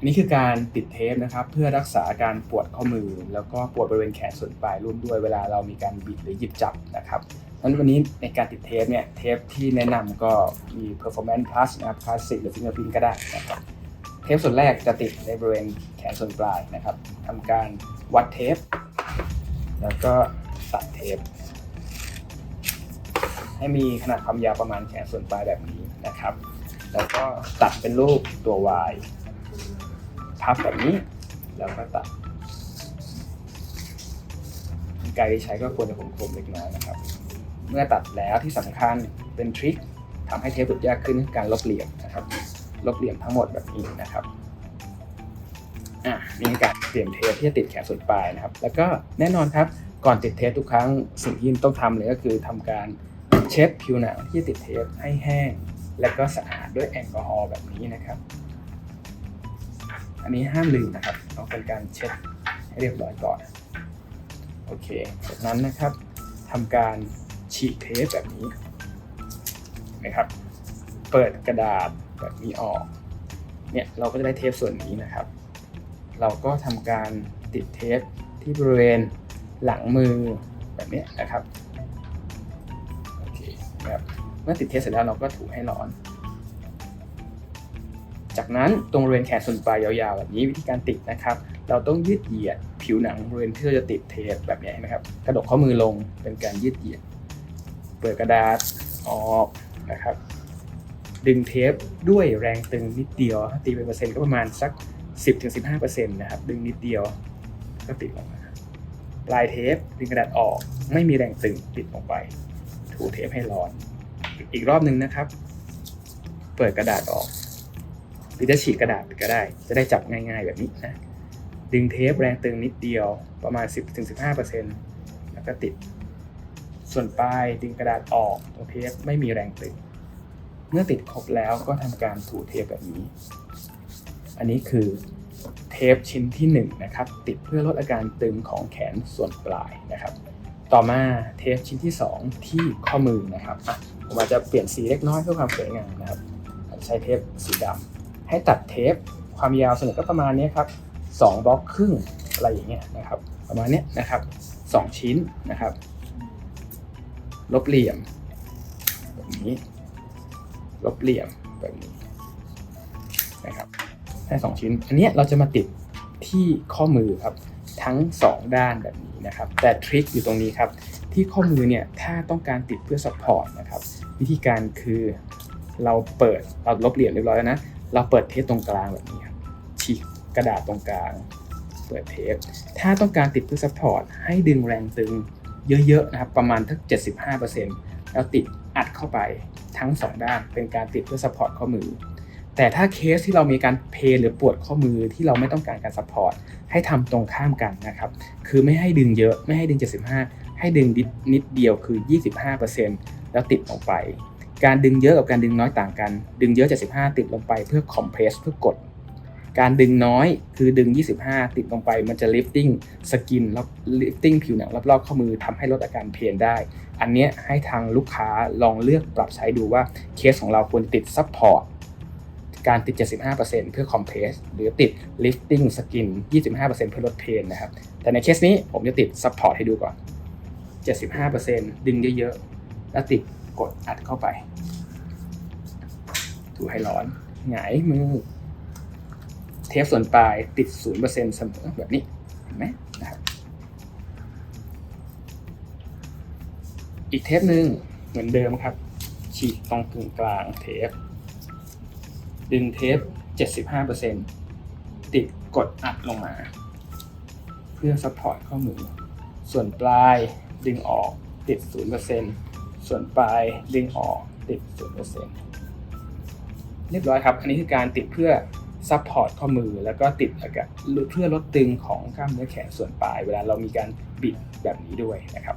อันนี้คือการติดเทปนะครับ เพื่อรักษาอาการปวดข้อมือ แล้วก็ปวดบริเวณแขนส่วนปลายร่วมด้วยเวลาเรามีการบิดหรือหยิบจับนะครับนั้นวันนี้ในการติดเทปเนี่ยเทปที่แนะนำก็มี performance plus นะครับ classic หรือ fingerprint ก็ได้นะครับเทปส่วนแรกจะติดในบริเวณแขนส่วนปลายนะครับทำการวัดเทป แล้วก็ตัดเทป ให้มีขนาดความยาวประมาณแขนส่วนปลายแบบนี้นะครับ แล้วก็ตัดเป็นรูปตัว Y พับแบบนี้ แล้วก็ตัดไกรที่ใช้ก็ควรจะคมๆเล็กน้อยนะครับ เมื่อตัดแล้วที่สำคัญเป็นทริคทำให้เทปหลุดยากขึ้นการลบเหลี่ยมนะครับ ลบเหลี่ยมทั้งหมดแบบนี้นะครับอะนี่การเตรียมเทปที่จะติดแขนส่วนปลายนะครับ แล้วก็แน่นอนครับก่อนติดเทปทุกครั้งสิ่งที่ต้องทำเลยก็คือทำการเช็ดผิวหนังที่ติดเทปให้แห้ง และก็สะอาดด้วยแอลกอฮอล์แบบนี้นะครับ อันนี้ห้ามลืมนะครับต้องเป็นการเช็ดให้เรียบร้อยก่อน โอเค จากนั้นนะครับทำการฉีกเทปแบบนี้นะครับ เปิดกระดาษแบบนี้ออก เนี่ยเราก็จะได้เทปส่วนนี้นะครับ เราก็ทำการติดเทปที่บริเวณหลังมือแบบนี้นะครับ โอเคนะครับ เมื่อติดเทปเสร็จแล้วเราก็ถูให้ร้อน จากนั้นตรงบริเวณแขนส่วนปลายยาวๆแบบนี้วิธีการติดนะครับ เราต้องยืดเหยียดผิวหนังบริเวณที่เราจะติดเทปแบบนี้เห็นไหมครับ กระดกข้อมือลงเป็นการยืดเหยียด เปิดกระดาษออกนะครับ ดึงเทปด้วยแรงตึงนิดเดียว ตีเป็นเปอร์เซ็นต์ก็ประมาณสัก 10-15%นะครับดึงนิดเดียวก็ติดลงมาปลายเทปดึงกระดาษออกไม่มีแรงตึงติดลงไป ถูเทปให้ร้อน อีกรอบหนึ่งนะครับ เปิดกระดาษออก รือจะฉีกกระดาษก็ได้ จะได้จับง่ายๆแบบนี้นะ ดึงเทปแรงตึงนิดเดียวประมาณ 10-15%แล้วก็ติด ส่วนปลายดึงกระดาษออกตรงเทปไม่มีแรงตึง เมื่อติดครบแล้วก็ทำการถูเทปแบบนี้ อันนี้คือเทปชิ้นที่1นงนะครับติดเพื่อลดอาการตึงของแขนส่วนปลายนะครับ ต่อมาเทปชิ้นที่ 2 ที่ข้อมือนะครับอะผมอาจจะเปลี่ยนสีเล็กน้อยเพื่อความสวยงามนะครับ ใช้เทปสีดำ ให้ตัดเทปความยาวส่วนใหญ่ก็ประมาณนี้ครับสองบล็อกครึ่งอะไรอย่างเงี้ยนะครับ ประมาณนี้นะครับสองชิ้นนะครับ ลบเหลี่ยมแบบนี้ ลบเหลี่ยมแบบนี้นะครับให้สองชิ้น อันนี้เราจะมาติดที่ข้อมือครับทั้ง 2 ด้านแบบนี้นะครับ แต่ทริคอยู่ตรงนี้ครับ ที่ข้อมือเนี่ยถ้าต้องการติดเพื่อซัพพอร์ตนะครับ วิธีการคือเราเปิดเราลบเหลี่ยมเรียบร้อยแล้วนะ เราเปิดเทปตรงกลางแบบนี้ครับฉีกกระดาษตรงกลาง เปิดเทปถ้าต้องการติดเพื่อซัพพอร์ตให้ดึงแรงตึงเยอะๆนะครับประมาณทัก75%แล้วติดอัดเข้าไปทั้ง 2 ด้านเป็นการติดเพื่อซัพพอร์ตข้อมือ แต่ถ้าเคสที่เรามีการเพนหรือปวดข้อมือที่เราไม่ต้องการการซัพพอร์ตให้ทำตรงข้ามกันนะครับคือไม่ให้ดึงเยอะไม่ให้ดึง 75 ให้ดึงนิดนิดเดียวคือ 25%แล้วติดลงไป การดึงเยอะกับการดึงน้อยต่างกัน ดึงเยอะ 75 ติดลงไปเพื่อคอมเพรสเพื่อกด การดึงน้อยคือดึง 25 ติดลงไปมันจะ lifting สกินแล้ว lifting ผิวหนังรอบๆข้อมือทำให้ลดอาการเพนได้ อันนี้ให้ทางลูกค้าลองเลือกปรับใช้ดูว่าเคสของเราควรติด support การติด 75%เพื่อ compress หรือติด lifting skin 25%เพื่อลดเพนนะครับ แต่ในเคสนี้ผมจะติด support ให้ดูก่อน 75%ดึงเยอะๆ แล้วติด กดอัดเข้าไป ถูให้ร้อน หงายมือ เทปส่วนปลายติด 0%เสมอแบบนี้เห็นไหมนะครับอีกเทปหนึ่งเหมือนเดิมครับ ฉีกตรงกึ่งกลางเทป ดึงเทป 75%ติดกดอัดลงมา เพื่อซัพพอร์ตข้อมือ ส่วนปลายดึงออกติด 0% ส่วนปลายดึงออกติด0%เรียบร้อยครับ อันนี้คือการติดเพื่อซัพพอร์ตข้อมือแล้วก็ติดอากาศเพื่อลดตึงของกล้ามเนื้อแขนส่วนปลาย เวลาเรามีการบิดแบบนี้ด้วยนะครับ